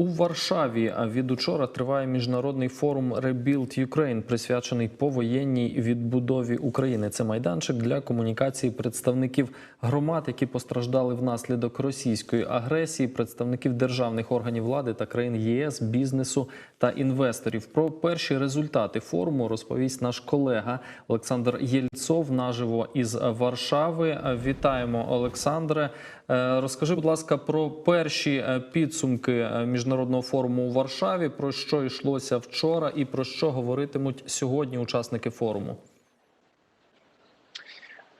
У Варшаві від учора триває міжнародний форум Rebuild Ukraine, присвячений повоєнній відбудові України. Це майданчик для комунікації представників громад, які постраждали внаслідок російської агресії, представників державних органів влади та країн ЄС, бізнесу та інвесторів. Про перші результати форуму розповість наш колега Олександр Єльцов наживо із Варшави. Вітаємо, Олександре. Е, Розкажи, будь ласка, про перші е, підсумки е, міжнародного форуму у Варшаві, про що йшлося вчора, і про що говоритимуть сьогодні учасники форуму.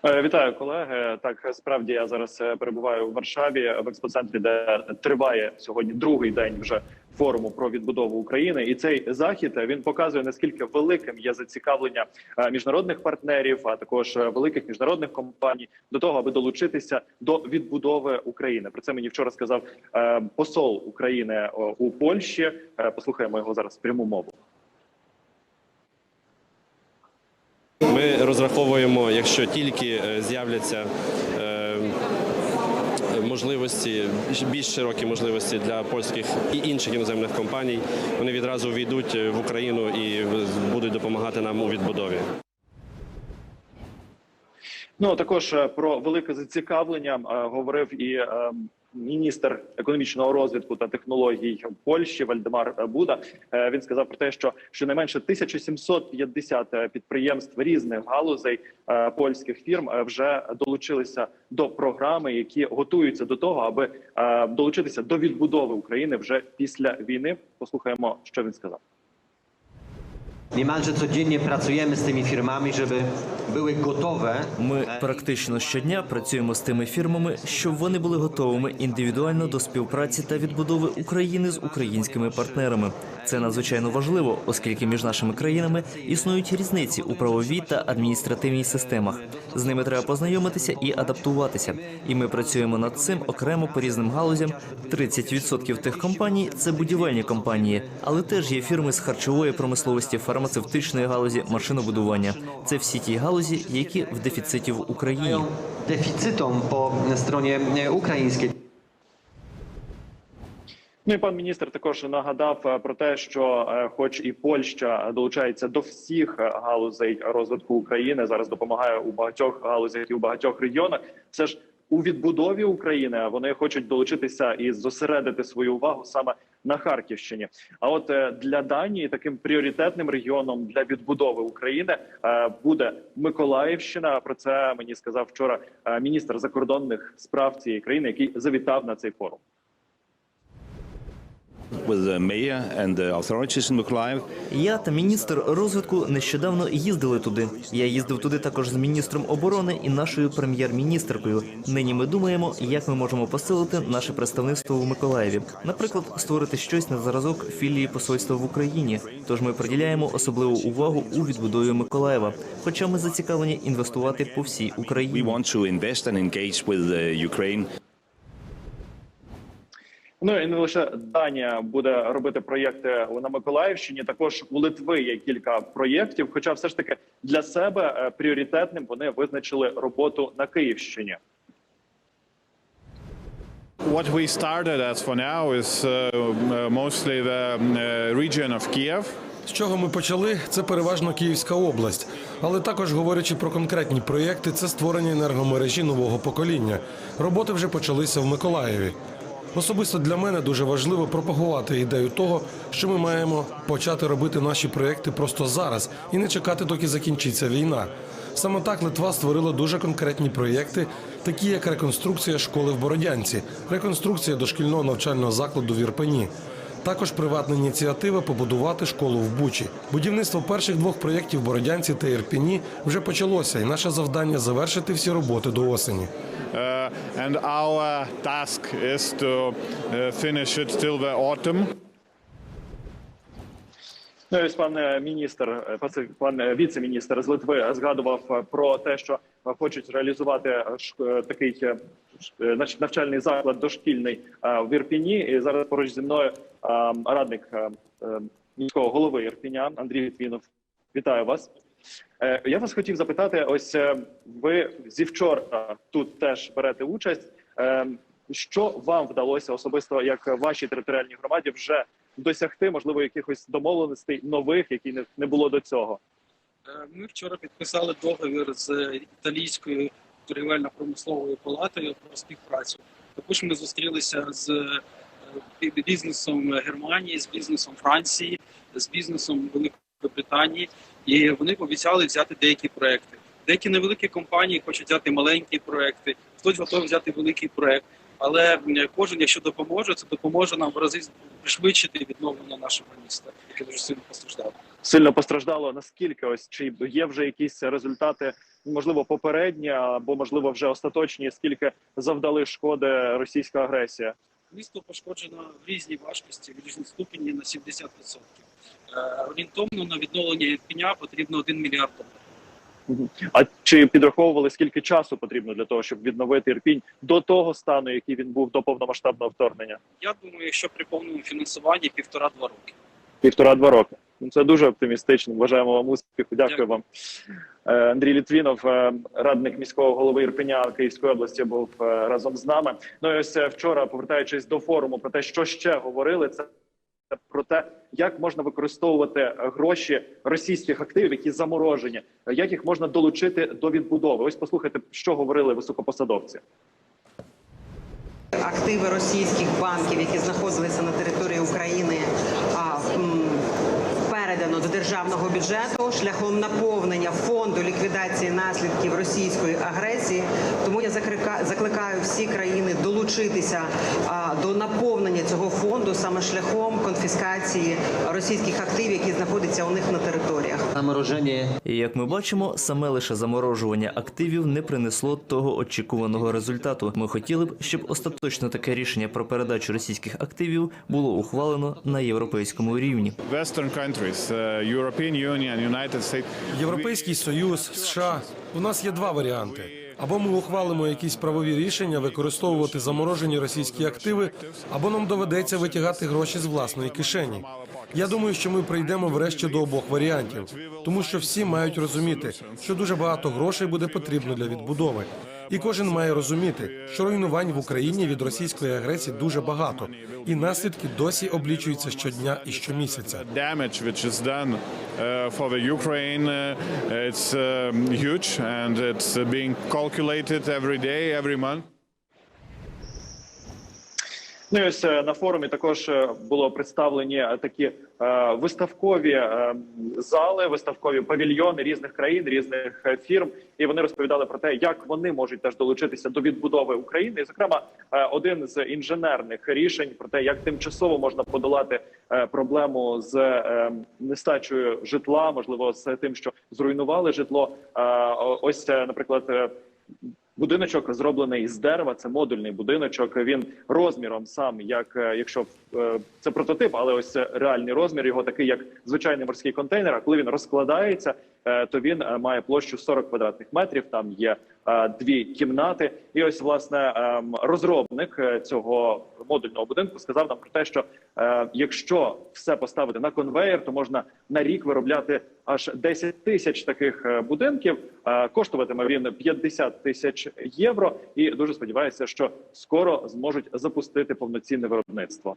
Е, Вітаю, колеги. Так справді я зараз е, перебуваю у Варшаві в експоцентрі, де триває сьогодні другий день вже форуму про відбудову України. І цей захід е, він показує наскільки великим є зацікавлення е, міжнародних партнерів, а також е, великих міжнародних компаній до того, аби долучитися до відбудови України. Про це мені вчора сказав посол України у Польщі. Послухаємо його зараз пряму мову. Ми розраховуємо, якщо тільки з'являться можливості, більш широкі можливості для польських і інших іноземних компаній, вони відразу війдуть в Україну і будуть допомагати нам у відбудові. Ну також е, про велике зацікавлення е, говорив і е, міністр економічного розвитку та технологій Польщі Вальдемар Буда. Е, Він сказав про те, що щонайменше 1750 підприємств різних галузей е, польських фірм е, вже долучилися до програми, які готуються до того, аби е, долучитися до відбудови України вже після війни. Послухаємо, що він сказав. Niemalże codziennie pracujemy z tymi firmami, żeby były gotowe. Ми практично щодня працюємо з тими фірмами, щоб вони були готовими індивідуально до співпраці та відбудови України з українськими партнерами. Це надзвичайно важливо, оскільки між нашими країнами існують різниці у правовій та адміністративній системах. З ними треба познайомитися і адаптуватися. І ми працюємо над цим окремо по різним галузям. 30% тих компаній це будівельні компанії, але теж є фірми з харчової промисловості, фармацевтичної галузі, машинобудування. Це всі ті галузі, які в дефіциті в Україні. Mają deficytom po stronie e. Ну і пан міністр також нагадав е, про те, що, е, хоч і Польща долучається до всіх е, галузей розвитку України, зараз допомагає у багатьох галузях і у багатьох регіонах. Все ж у відбудові України вони хочуть долучитися і зосередити свою увагу саме на Харківщині. А от е, для Данії таким пріоритетним регіоном для відбудови України е, буде Миколаївщина. Про це мені сказав вчора е, міністр закордонних справ цієї країни, який завітав на цей форум. Я та міністр розвитку нещодавно їздили туди. Я їздив туди також з міністром оборони і нашою прем'єр-міністеркою. Нині ми думаємо, як ми можемо посилити наше представництво в Миколаєві. Наприклад, створити щось на зразок філії посольства в Україні. Тож ми приділяємо особливу увагу у відбудові Миколаєва. Хоча ми зацікавлені інвестувати по всій Україні. Ну і не лише Данія буде робити проєкти на Миколаївщині. Також у Литви є кілька проєктів. Хоча, все ж таки, для себе е, пріоритетним вони визначили роботу на Київщині. What we started as for now is uh, uh, mostly the region of Kiev. З чого ми почали? Це переважно Київська область. Але також говорячи про конкретні проєкти, це створення енергомережі нового покоління. Роботи вже почалися в Миколаєві. Особисто для мене дуже важливо пропагувати ідею того, що ми маємо почати робити наші проекти просто зараз і не чекати, доки закінчиться війна. Саме так Литва створила дуже конкретні проєкти, такі як реконструкція школи в Бородянці, реконструкція дошкільного навчального закладу в Ірпені. Також приватна ініціатива побудувати школу в Бучі. Будівництво перших двох проєктів Бородянці та Ірпіні вже почалося, і наше завдання завершити всі роботи до осені. Uh, and our task is to finish it till the autumn. Ну ось пан е, міністр, е, пан е, віце-міністр з Литви згадував е, про те, що е, хочуть реалізувати е, е, такий е, навчальний заклад дошкільний е, в Ірпіні. І зараз поруч зі мною е, радник міського голови Ірпіня Андрій Літвінов. Вітаю вас. Я вас хотів запитати: ось ви зі вчора тут теж берете участь. Що вам вдалося особисто, як вашій територіальній громаді, вже досягти, можливо, якихось домовленостей нових, які не, було до цього. Ми вчора підписали договір з італійською торгівельно-промисловою палатою про співпрацю. Також ми зустрілися з е, бізнесом Германії, з бізнесом Франції, з бізнесом Великої Британії, і вони обіцяли взяти деякі проекти. Деякі невеликі компанії хочуть взяти маленькі проекти, хтось готовий взяти великий проект. Але кожен, якщо допоможе, це допоможе нам в рази пришвидшити відновлення нашого міста, яке дуже сильно постраждало. Сильно постраждало. Наскільки ось чи є вже якісь результати, можливо, попередні або можливо вже остаточні, скільки завдали шкоди російська агресія? Місто пошкоджено в різній важкості, в різній ступені на 70%. Е, Орієнтовно на відновлення Ірпеня потрібно 1 мільярд доларів. А чи підраховували скільки часу потрібно для того, щоб відновити Ірпінь до того стану, який він був до повномасштабного вторгнення? Я думаю, якщо при повному фінансуванні півтора-два роки. Півтора-два роки. Ну це дуже оптимістично. Бажаємо вам успіху. Дякую, Дякую. вам. Е, Андрій Літвінов, е, радник міського голови Ірпеня Київської області, був е, разом з нами. Ну і ось вчора, повертаючись до форуму, про те, що ще говорили, це про те, як можна використовувати гроші російських активів, які заморожені, як їх можна долучити до відбудови. Ось послухайте, що говорили високопосадовці. активи російських банків, які знаходилися на території України, а, м, передано до державного бюджету шляхом наповнення фонду ліквідації наслідків російської агресії. Тому я заклика- закликаю всі країни долучитися до наповнення цього фонду саме шляхом конфіскації російських активів, які знаходяться у них на територіях. І як ми бачимо, саме лише заморожування активів не принесло того очікуваного результату. Ми хотіли б, щоб остаточно таке рішення про передачу російських активів було ухвалено на європейському рівні. Western countries, uh, European. Європейський Союз, США. У нас є два варіанти. Або ми ухвалимо якісь правові рішення використовувати заморожені російські активи, або нам доведеться витягати гроші з власної кишені. Я думаю, що ми прийдемо врешті до обох варіантів, тому що всі мають розуміти, що дуже багато грошей буде потрібно для відбудови. І кожен має розуміти, що руйнувань в Україні від російської агресії дуже багато, і наслідки досі облічуються щодня і щомісяця. Ukraine, uh, it's um, huge and it's being calculated every day, every month. Ну і ось е, на форумі також е, було представлені е, такі виставкові зали, виставкові павільйони різних країн, різних фірм, і вони розповідали про те, як вони можуть теж долучитися до відбудови України. І, зокрема, один з інженерних рішень про те, як тимчасово можна подолати проблему з нестачею житла, можливо, з тим, що зруйнували житло. Ось, наприклад. Будиночок зроблений з дерева. Це модульний будиночок. Він розміром сам, як е, якщо е, це прототип, але ось реальний розмір його такий, як звичайний морський контейнер. А коли він розкладається, то він е, має площу 40 квадратних метрів. Там є е, дві кімнати. І ось власне ем, розробник е, цього модульного будинку сказав нам про те, що е, якщо все поставити на конвейер, то можна на рік виробляти аж 10 тисяч таких е, будинків. Е, Коштуватиме він 50 тисяч євро, і дуже сподіваюся, що скоро зможуть запустити повноцінне виробництво.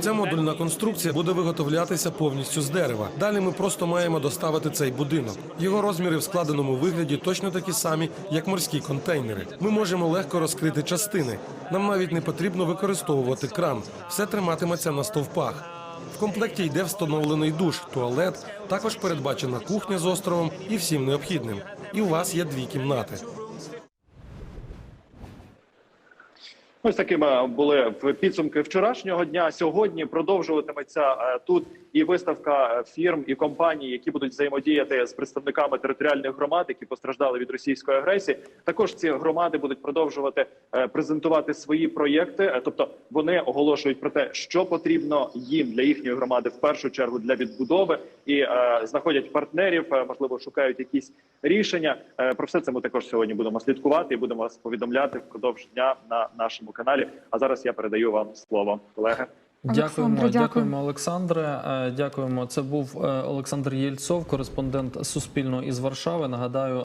Ця модульна конструкція буде виготовлятися повністю з дерева. Далі ми просто маємо доставити цей будинок. Його розміри в складеному вигляді точно такі самі, як морські контейнери. Ми можемо легко розкрити частини. Нам навіть не потрібно використовувати кран. Все триматиметься на стовпах. В комплекті йде встановлений душ, туалет, також передбачена кухня з островом і всім необхідним. І у вас є дві кімнати. Ось такими були підсумки вчорашнього дня. Сьогодні продовжуватиметься е, тут і виставка фірм і компаній, які будуть взаємодіяти з представниками територіальних громад, які постраждали від російської агресії. Також ці громади будуть продовжувати е, презентувати свої проєкти. Е, Тобто вони оголошують про те, що потрібно їм для їхньої громади в першу чергу для відбудови, і знаходять партнерів, можливо, шукають якісь рішення. Про все це ми також сьогодні будемо слідкувати і будемо вас повідомляти впродовж дня на нашому каналі. А зараз я передаю вам слово, колеги. Дякуємо, дякую. дякуємо, Олександре. Е, Дякуємо. Це був е, Олександр Єльцов, кореспондент Суспільного із Варшави. Нагадаю,